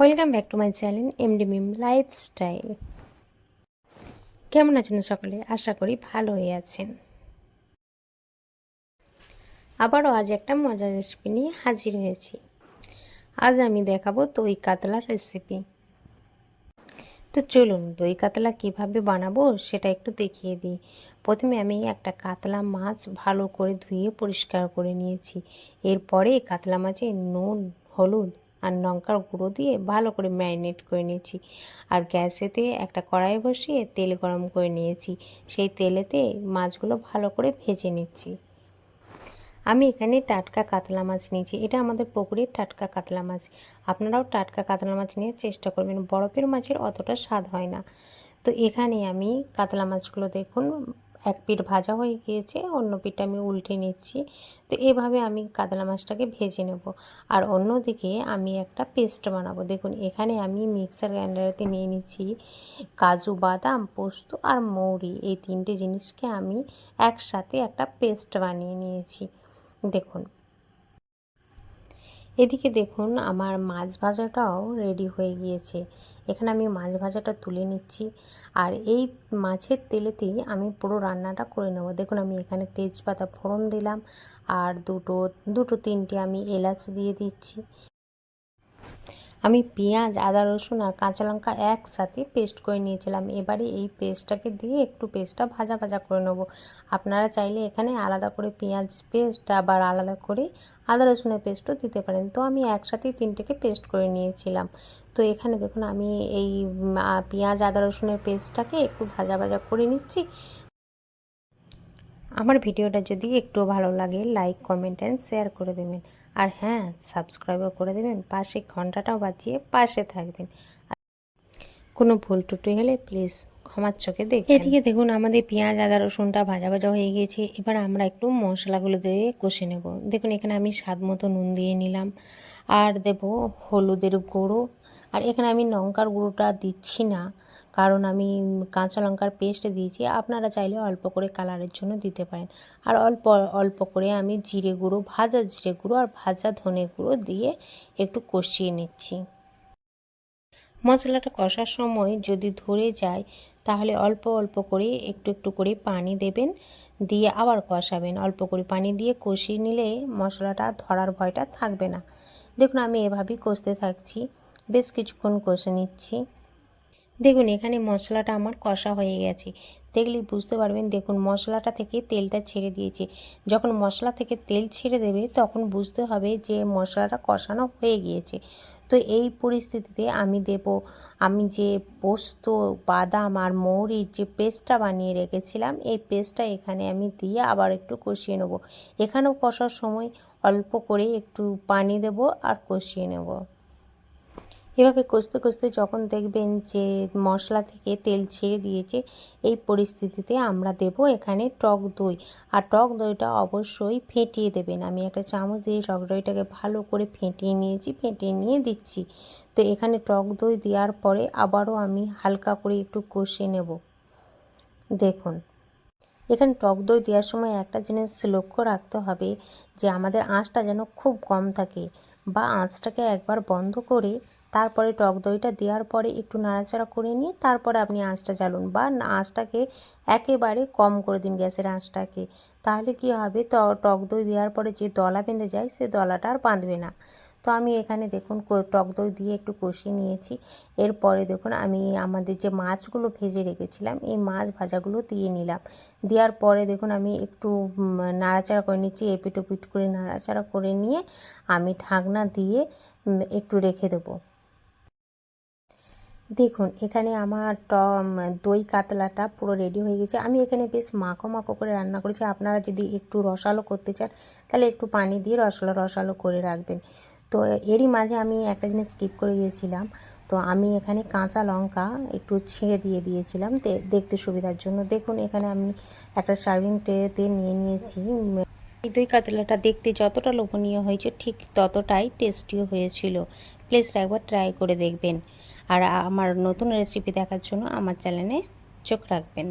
Welcome back to my channel MD Mim lifestyle. কেমন আছেন সকলে? আশা করি ভালো হয়ে আছেন। আবারও আজ একটা মজার রেসিপি নিয়ে হাজির হয়েছি। আজ আমি দেখাবো দই কাতলার রেসিপি তো চলুন, দই কাতলা কীভাবে বানাবো সেটা একটু দেখিয়ে দিই। প্রথমে আমি একটা কাতলা মাছ ভালো করে ধুয়ে পরিষ্কার করে নিয়েছি। এরপরে কাতলা মাছে নুন, হলুদ আর লঙ্কার গুঁড়ো দিয়ে ভালো করে ম্যারিনেট করে নিয়েছি। আর গ্যাসেতে একটা কড়াই বসিয়ে তেল গরম করে নিয়েছি। সেই তেলেতে মাছগুলো ভালো করে ভেজে নিচ্ছি। আমি এখানে টাটকা কাতলা মাছ নিয়েছি। এটা আমাদের পুকুরের টাটকা কাতলা মাছ। আপনারাও টাটকা কাতলা মাছ নিয়ে চেষ্টা করবেন। বরফের মাছের অতটা স্বাদ হয় না। তো এখানে আমি কাতলা মাছগুলো দেখুন এক পিঠ ভাজা হয়ে গিয়েছে, অন্য পিঠটা আমি উল্টে নিচ্ছি। তো এভাবে আমি কাতলা মাছটাকে ভেজে নেব। আর অন্যদিকে আমি একটা পেস্ট বানাবো। দেখুন, এখানে আমি মিক্সার গ্রাইন্ডারেতে নিয়ে নিচ্ছি কাজু, বাদাম, পোস্ত আর মৌরি। এই তিনটে জিনিসকে আমি একসাথে একটা পেস্ট বানিয়ে নিয়েছি। দেখুন এদিকে দেখুন, আমার মাছ ভাজাটাও রেডি হয়ে গিয়েছে। এখানে আমি মাছ ভাজাটা তুলে নিচ্ছি। আর এই মাছের তেলেতেই আমি পুরো রান্নাটা করে নেব। দেখুন, আমি এখানে তেজপাতা ফোড়ন দিলাম। আর দুটো দুটো তিনটে আমি এলাচ দিয়ে দিচ্ছি। আমি পেঁয়াজ, আদা, রসুন আর কাঁচা লঙ্কা একসাথে পেস্ট করে নিয়েছিলাম। এবারে এই পেস্টটাকে দিয়ে একটু পেস্টটা ভাজা ভাজা করে নেব। আপনারা চাইলে এখানে আলাদা করে পেঁয়াজ পেস্ট আবার আলাদা করে আদা, রসুনের পেস্টও দিতে পারেন। তো আমি একসাথেই তিনটেকে পেস্ট করে নিয়েছিলাম। তো এখানে দেখুন, আমি এই পেঁয়াজ, আদা, রসুনের পেস্টটাকে একটু ভাজা ভাজা করে নিচ্ছি। আমার ভিডিওটা যদি একটু ভালো লাগে লাইক কমেন্ট অ্যান্ড শেয়ার করে দেবেন। আর হ্যাঁ সাবস্ক্রাইবও করে দেবেন, পাশে ঘন্টাটাও বাজিয়ে পাশে থাকবেন। কোনো ভুল টুটু হলে প্লিজ ক্ষমার চোখে দেখ এদিকে দেখুন, আমাদের পেঁয়াজ, আদা, রসুনটা ভাজা ভাজা হয়ে গিয়েছে। এবার আমরা একটু মশলাগুলো দিয়ে কষে নেব। দেখুন, এখানে আমি স্বাদ মতো নুন দিয়ে নিলাম। আর দেব হলুদের গুঁড়ো। আর এখানে আমি লঙ্কার গুঁড়োটা দিচ্ছি না। কারণ আমি কাঁচা লঙ্কার পেস্ট দিয়েছি। আপনারা চাইলে অল্প করে কালারের জন্য দিতে পারেন। আর অল্প অল্প করে আমি জিরে গুঁড়ো, ভাজা জিরে গুঁড়ো আর ভাজা ধনে গুঁড়ো দিয়ে একটু কষিয়ে নিচ্ছি। মশলাটা কষার সময় যদি ধরে যায়, তাহলে অল্প অল্প করে একটু একটু করে পানি দেবেন, দিয়ে আবার কষাবেন। অল্প করে পানি দিয়ে কষিয়ে নিলে মশলাটা ধরার ভয়টা থাকবে না। দেখুন, আমি এভাবেই কষতে থাকছি। বেশ কিছুক্ষণ কষে নিচ্ছি। দেখুন, এখানে মশলাটা আমার কষা হয়ে গেছে। দেখলেই বুঝতে পারবেন, দেখুন, মশলাটা থেকে তেলটা ছেড়ে দিয়েছে। যখন মশলা থেকে তেল ছেড়ে দেবে, তখন বুঝতে হবে যে মশলাটা কষানো হয়ে গিয়েছে। তো এই পরিস্থিতিতে আমি দেব। আমি যে পোস্ত, বাদাম আর মৌরির যে পেস্টটা বানিয়ে রেখেছিলাম, এই পেস্টটা এখানে আমি দিয়ে আবার একটু কষিয়ে নেব। এখানেও কষার সময় অল্প করে একটু পানি দেব আর কষিয়ে নেব। এভাবে কষতে কষতে যখন দেখবেন যে মশলা থেকে তেল ছেড়ে দিয়েছে, এই পরিস্থিতিতে আমরা দেব এখানে টক দই। আর টক দইটা অবশ্যই ফেটিয়ে দেবেন। আমি একটা চামচ দিয়ে টক দইটাকে ভালো করে ফেটিয়ে নিয়েছি, ফেটিয়ে নিয়ে দিচ্ছি। তো এখানে টক দই দেওয়ার পরে আবারও আমি হালকা করে একটু কষে নেব। দেখুন, এখানে টক দই দেওয়ার সময় একটা জিনিস লক্ষ্য রাখতে হবে যে আমাদের আঁচটা যেন খুব কম থাকে বা আঁচটাকে একবার বন্ধ করে তারপরে টক দইটা দেওয়ার পরে একটু নাড়াচাড়া করে নিয়ে তারপরে আপনি আঁচটা জ্বালুন বা আঁচটাকে একেবারে কম করে দিন গ্যাসের আঁচটাকে। তাহলে কি হবে? টক দই দেওয়ার পরে যে দলা বেঁধে যায় সে দলাটা আর বাঁধবে না। তো আমি এখানে দেখুন টক দই দিয়ে একটু কষিয়ে নিয়েছি। এরপরে দেখুন আমি আমাদের যে মাছগুলো ভেজে রেখেছিলাম, এই মাছ ভাজাগুলো দিয়ে নিলাম। দেওয়ার পরে দেখুন আমি একটু নাড়াচাড়া করে নিচ্ছি, এপিট ওপিট করে নাড়াচাড়া করে নিয়ে আমি ঢাকনা দিয়ে একটু রেখে দেবো। দেখুন, এখানে আমার ট দই কাতলাটা পুরো রেডি হয়ে গেছে। আমি এখানে বেশ মাখো মাখো করে রান্না করেছি। আপনারা যদি একটু রসালো করতে চান, তাহলে একটু পানি দিয়ে রসালো রসালো করে রাখবেন। তো এরই মাঝে আমি একটা জিনিস স্কিপ করে গিয়েছিলাম। তো আমি এখানে কাঁচা লঙ্কা একটু ছিঁড়ে দিয়ে দিয়েছিলাম। দেখতে সুবিধার জন্য। দেখুন, এখানে আমি একটা সার্ভিং ট্রেতে নিয়ে নিয়েছি। এই দই কাতলাটা দেখতে যতটা লোভনীয় হয়েছে, ঠিক ততটাই টেস্টিও হয়েছিল। প্লিজ একবার ট্রাই করে দেখবেন। আর আমার নতুন রেসিপি দেখার জন্য আমার চ্যানেলে চোখ রাখবেন।